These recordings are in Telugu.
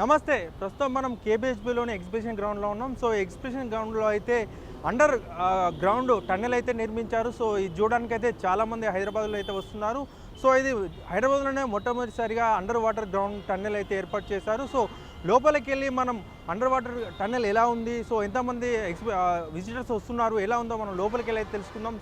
నమస్తే. ప్రస్తుతం మనం కేబిహెచ్బిలోని ఎగ్జిబిషన్ గ్రౌండ్లో ఉన్నాం. సో ఎగ్జిబిషన్ గ్రౌండ్లో అయితే అండర్ గ్రౌండ్ టన్నెల్ అయితే నిర్మించారు. సో ఇది చూడడానికి అయితే చాలామంది హైదరాబాద్లో అయితే వస్తున్నారు. సో ఇది హైదరాబాద్లోనే మొట్టమొదటిసారిగా అండర్ వాటర్ గ్రౌండ్ టన్నెల్ అయితే ఏర్పాటు చేశారు. సో లోపలికి వెళ్ళి మనం అండర్ వాటర్ టన్నెల్ ఎలా ఉంది? సో ఎంతమంది ఎక్స్పి విజిటర్స్ వస్తున్నారు? ఎలా ఉందో మనం లోపలికి వెళ్ళి తెలుసుకుందాం.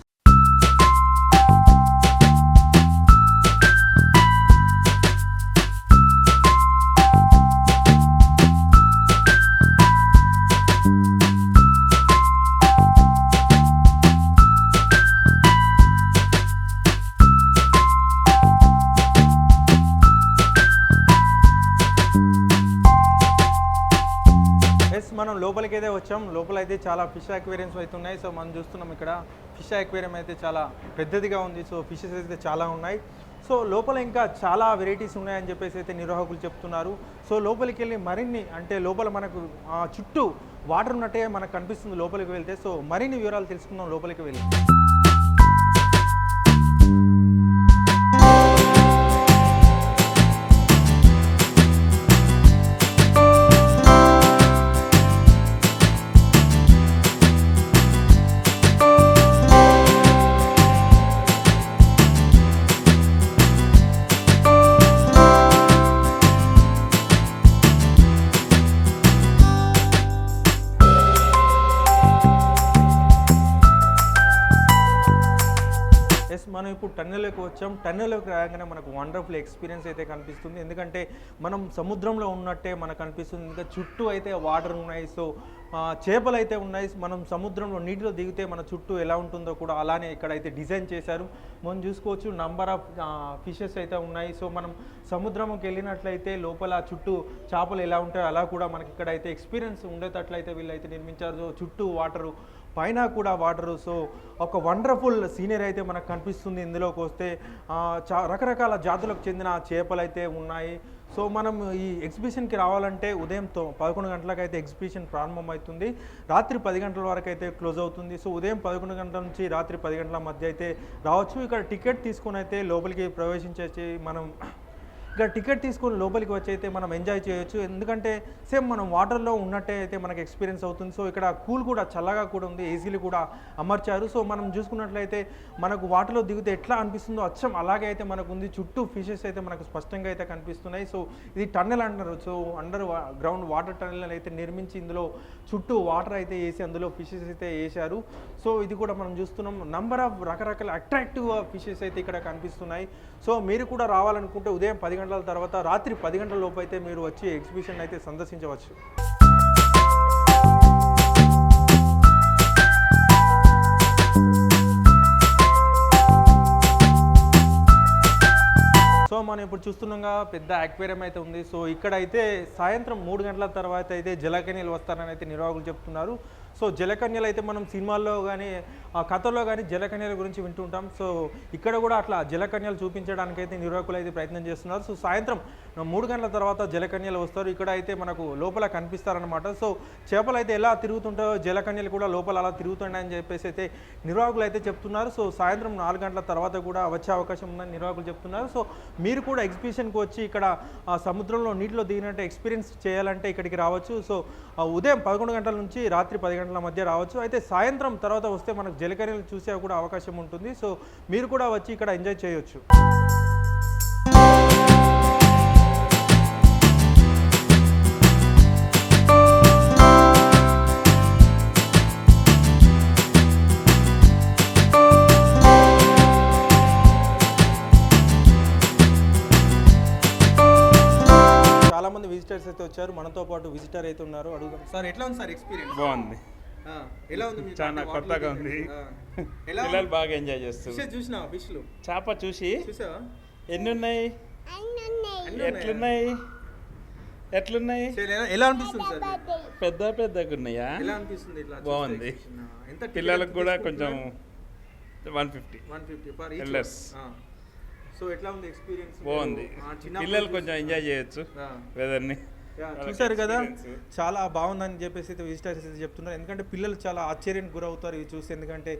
లోపలికి అయితే వచ్చాం. లోపల అయితే చాలా ఫిష్ అక్వేరియంస్ అయితే ఉన్నాయి. సో మనం చూస్తున్నాం ఇక్కడ ఫిష్ అక్వేరియం అయితే చాలా పెద్దదిగా ఉంది. సో ఫిషెస్ అయితే చాలా ఉన్నాయి. సో లోపల ఇంకా చాలా వెరైటీస్ ఉన్నాయని చెప్పేసి అయితే నిర్వాహకులు చెప్తున్నారు. సో లోపలికి వెళ్ళి మరిన్ని అంటే లోపల మనకు చుట్టూ వాటర్ ఉన్నట్టే మనకు కనిపిస్తుంది లోపలికి వెళ్తే. సో మరిన్ని వివరాలు తెలుసుకుందాం. లోపలికి వెళ్ళి మనం ఇప్పుడు టన్నెల్లోకి వచ్చాం. టన్నెల్లోకి రాగానే మనకు వండర్ఫుల్ ఎక్స్పీరియన్స్ అయితే కనిపిస్తుంది. ఎందుకంటే మనం సముద్రంలో ఉన్నట్టే మనకు అనిపిస్తుంది. ఇంకా చుట్టూ అయితే వాటర్ ఉన్నాయి. సో చేపలు అయితే ఉన్నాయి. మనం సముద్రంలో నీటిలో దిగితే మన చుట్టూ ఎలా ఉంటుందో కూడా అలానే ఇక్కడైతే డిజైన్ చేశారు. మనం చూసుకోవచ్చు నంబర్ ఆఫ్ ఫిషెస్ అయితే ఉన్నాయి. సో మనం సముద్రంకి వెళ్ళినట్లయితే లోపల చుట్టూ చేపలు ఎలా ఉంటాయో అలా కూడా మనకి ఇక్కడైతే ఎక్స్పీరియన్స్ ఉండేటట్లయితే వీళ్ళైతే నిర్మించారు. సో చుట్టూ వాటరు పైన కూడా వాటరు సో ఒక వండర్ఫుల్ సీనరీ అయితే మనకు కనిపిస్తుంది. ఇందులోకి వస్తే చా రకరకాల జాతులకు చెందిన చేపలు అయితే ఉన్నాయి. సో మనం ఈ ఎగ్జిబిషన్కి రావాలంటే ఉదయం తో పదకొండు గంటలకు అయితే ఎగ్జిబిషన్ ప్రారంభం అవుతుంది రాత్రి పది గంటల వరకు అయితే క్లోజ్ అవుతుంది. సో ఉదయం పదకొండు గంటల నుంచి రాత్రి పది గంటల మధ్య అయితే రావచ్చు. ఇక్కడ టికెట్ తీసుకొని అయితే లోపలికి ప్రవేశించేసి మనం ఇక్కడ టికెట్ తీసుకొని లోపలికి వచ్చి అయితే మనం ఎంజాయ్ చేయొచ్చు. ఎందుకంటే సేమ్ మనం వాటర్లో ఉన్నట్టే అయితే మనకి ఎక్స్పీరియన్స్ అవుతుంది. సో ఇక్కడ కూల్ కూడా చల్లగా కూడా ఉంది. ఏసీలు కూడా అమర్చారు. సో మనం చూసుకున్నట్లయితే మనకు వాటర్లో దిగితే ఎట్లా అనిపిస్తుందో అచ్చం అలాగే అయితే మనకు ఉంది చుట్టూ ఫిషెస్ అయితే మనకు స్పష్టంగా అయితే కనిపిస్తున్నాయి. సో ఇది టన్నెల్ అంటారు. So underground water tunnel అయితే నిర్మించి ఇందులో చుట్టూ వాటర్ అయితే వేసి అందులో ఫిషెస్ అయితే వేశారు. సో ఇది కూడా మనం చూస్తున్నాం. నంబర్ ఆఫ్ రకరకాల అట్రాక్టివ్ ఫిషెస్ అయితే ఇక్కడ కనిపిస్తున్నాయి. సో మీరు కూడా రావాలనుకుంటే ఉదయం పది గంటల తర్వాత రాత్రి పది గంటల లోపు అయితే మీరు వచ్చి ఎగ్జిబిషన్ అయితే సందర్శించవచ్చు. సో మనం ఇప్పుడు చూస్తుండగా పెద్ద అక్వేరియం అయితే ఉంది. సో ఇక్కడ అయితే సాయంత్రం మూడు గంటల తర్వాత అయితే జలకనీలు వస్తారని అయితే నిర్వాహకులు చెప్తున్నారు. సో జలకన్యలు అయితే మనం సినిమాల్లో కానీ ఆ కథల్లో కానీ జలకన్యల గురించి వింటూ ఉంటాం. సో ఇక్కడ కూడా అట్లా జలకన్యలు చూపించడానికి అయితే నిర్వాహకులు అయితే ప్రయత్నం చేస్తున్నారు. సో సాయంత్రం మూడు గంటల తర్వాత జలకన్యలు వస్తారు. ఇక్కడ అయితే మనకు లోపల కనిపిస్తారనమాట సో చేపలు అయితే ఎలా తిరుగుతుంటాయో జలకన్యలు కూడా లోపల అలా తిరుగుతున్నాయని చెప్పేసి అయితే నిర్వాహకులు అయితే చెప్తున్నారు. సో సాయంత్రం నాలుగు గంటల తర్వాత కూడా వచ్చే అవకాశం ఉందని నిర్వాహకులు చెప్తున్నారు. సో మీరు కూడా ఎగ్జిబిషన్కి వచ్చి ఇక్కడ సముద్రంలో నీటిలో దిగినట్టు ఎక్స్పీరియన్స్ చేయాలంటే ఇక్కడికి రావచ్చు. సో ఉదయం పదకొండు గంటల నుంచి రాత్రి పది గంటల మధ్య రావచ్చు. అయితే సాయంత్రం తర్వాత వస్తే మనకు జలకన్యలు చూసే కూడా అవకాశం ఉంటుంది. సో మీరు కూడా వచ్చి ఇక్కడ ఎంజాయ్ చేయొచ్చు. మంది విజిటర్స్ అయితే వచ్చారు. మనతో పాటు విజిటర్ అయితే ఉన్నారు. అడుగుదాం. సార్ ఎట్లా ఉంది సార్ ఎక్స్పీరియన్స్ బాగుంది. ఎలా ఉంది? చాలా కొత్తగా ఉంది. పిల్లలు బాగా ఎంజాయ్ చేస్తారు చూసినావా? ఫిష్లు చేప చూసి. ఎన్ని ఉన్నాయి ఎట్లున్నాయి? ఎట్లున్నాయి? ఎలా- అనిపిస్తుంది సార్? పెద్ద పెద్దగా ఉన్నాయా ఎలా అనిపిస్తుంది ఇట్లా బాగుంది. ఎంత పిల్లలకు కూడా కొంచెం one fifty. One fifty per Elders. So ఎట్లా ఉంది ఎక్స్పీరియన్స్ బాగుంది. పిల్లలు కొంచెం ఎంజాయ్ చేయొచ్చు వెదర్ని చూసారు కదా. చాలా బాగుందని చెప్పేసి అయితే విజిటర్స్ అయితే చెప్తున్నారు. ఎందుకంటే పిల్లలు చాలా ఆశ్చర్యానికి గురవుతారు ఇవి చూసి. ఎందుకంటే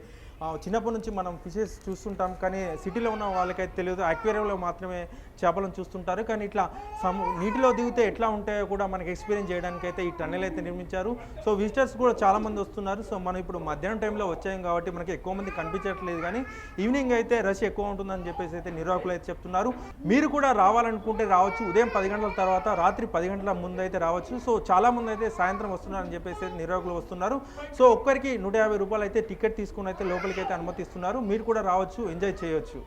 చిన్నప్పటి నుంచి మనం ఫిషెస్ చూస్తుంటాం కానీ సిటీలో ఉన్న వాళ్ళకైతే తెలియదు. అక్వేరియంలో మాత్రమే చేపలను చూస్తుంటారు. కానీ ఇట్లా సము నీటిలో దిగితే ఎట్లా ఉంటాయో కూడా మనకి ఎక్స్పీరియన్స్ చేయడానికి అయితే ఈ టన్నెల్ అయితే నిర్మించారు. సో విజిటర్స్ కూడా చాలామంది వస్తున్నారు. సో మనం ఇప్పుడు మధ్యాహ్నం టైంలో వచ్చాం కాబట్టి మనకి ఎక్కువ మంది కనిపించట్లేదు. కానీ ఈవినింగ్ అయితే రష్ ఎక్కువ ఉంటుందని చెప్పేసి అయితే నిర్వాహకులు అయితే చెప్తున్నారు. మీరు కూడా రావాలనుకుంటే రావచ్చు. ఉదయం పది గంటల తర్వాత రాత్రి పది గంటల ముందు అయితే రావచ్చు. సో చాలా మంది అయితే సాయంత్రం వస్తున్నారని చెప్పేసి అయితే నిర్వాహకులు వస్తున్నారు. సో ఒక్కరికి నూట యాభై రూపాయలు అయితే టికెట్ తీసుకుని అయితే లోపలికి అయితే అనుమతిస్తున్నారు. మీరు కూడా రావచ్చు ఎంజాయ్ చేయొచ్చు.